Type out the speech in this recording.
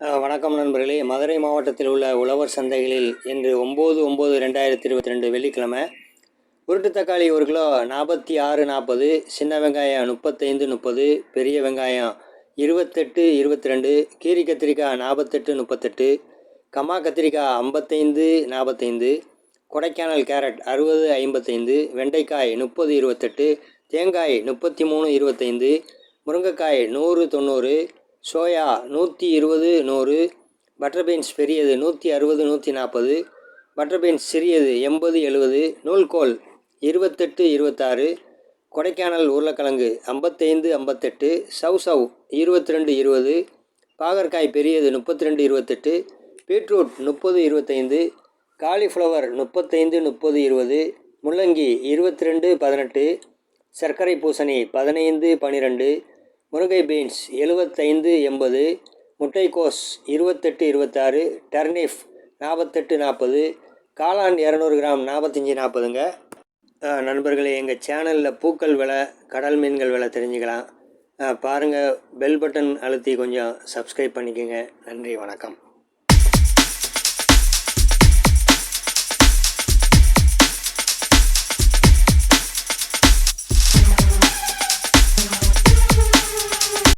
வணக்கம் நண்பர்களே. மதுரை மாவட்டத்தில் உள்ள உழவர் சந்தைகளில் இன்று ஒம்பது ஒம்பது ரெண்டாயிரத்தி இருபத்தி ரெண்டு வெள்ளிக்கிழமை உருட்டு தக்காளி ஒரு கிலோ நாற்பத்தி ஆறு நாற்பது சின்ன வெங்காயம் முப்பத்தைந்து முப்பது பெரிய வெங்காயம் இருபத்தெட்டு இருபத்தி ரெண்டு கீரி கத்திரிக்காய் நாற்பத்தெட்டு முப்பத்தெட்டு கம்மா கத்திரிக்காய் ஐம்பத்தைந்து நாற்பத்தைந்து கொடைக்கானல் கேரட் அறுபது ஐம்பத்தைந்து வெண்டைக்காய் முப்பது இருபத்தெட்டு தேங்காய் முப்பத்தி மூணு இருபத்தைந்து முருங்கைக்காய் நூறு தொண்ணூறு சோயா நூற்றி இருபது நூறு பட்டர் பீன்ஸ் பெரியது நூற்றி அறுபது நூற்றி நாற்பது பட்டர் பீன்ஸ் சிறியது எண்பது எழுபது நூல்கோல் இருபத்தெட்டு இருபத்தாறு கொடைக்கானல் உருளைக்கிழங்கு ஐம்பத்தைந்து ஐம்பத்தெட்டு சவ் சவ் இருபத்தி ரெண்டு இருபது பாகற்காய் பெரியது முப்பத்தி ரெண்டு இருபத்தெட்டு பீட்ரூட் முப்பது இருபத்தைந்து காலிஃப்ளவர் முப்பத்தைந்து முப்பது இருபது முள்ளங்கி இருபத்தி ரெண்டு பதினெட்டு சர்க்கரை பூசணி பதினைந்து பன்னிரெண்டு முருங்கை பீன்ஸ் எழுபத்தைந்து எண்பது முட்டைக்கோஸ் இருபத்தெட்டு இருபத்தாறு டர்னிஃப் நாற்பத்தெட்டு நாற்பது காளான் இரநூறு கிராம் நாற்பத்தஞ்சி நாற்பதுங்க நண்பர்களே எங்கள் சேனலில் பூக்கள் விலை கடல் மீன்கள் விலை தெரிஞ்சுக்கலாம். பாருங்கள் பெல் பட்டன் அழுத்தி கொஞ்சம் சப்ஸ்கிரைப் பண்ணிக்கோங்க. நன்றி வணக்கம்.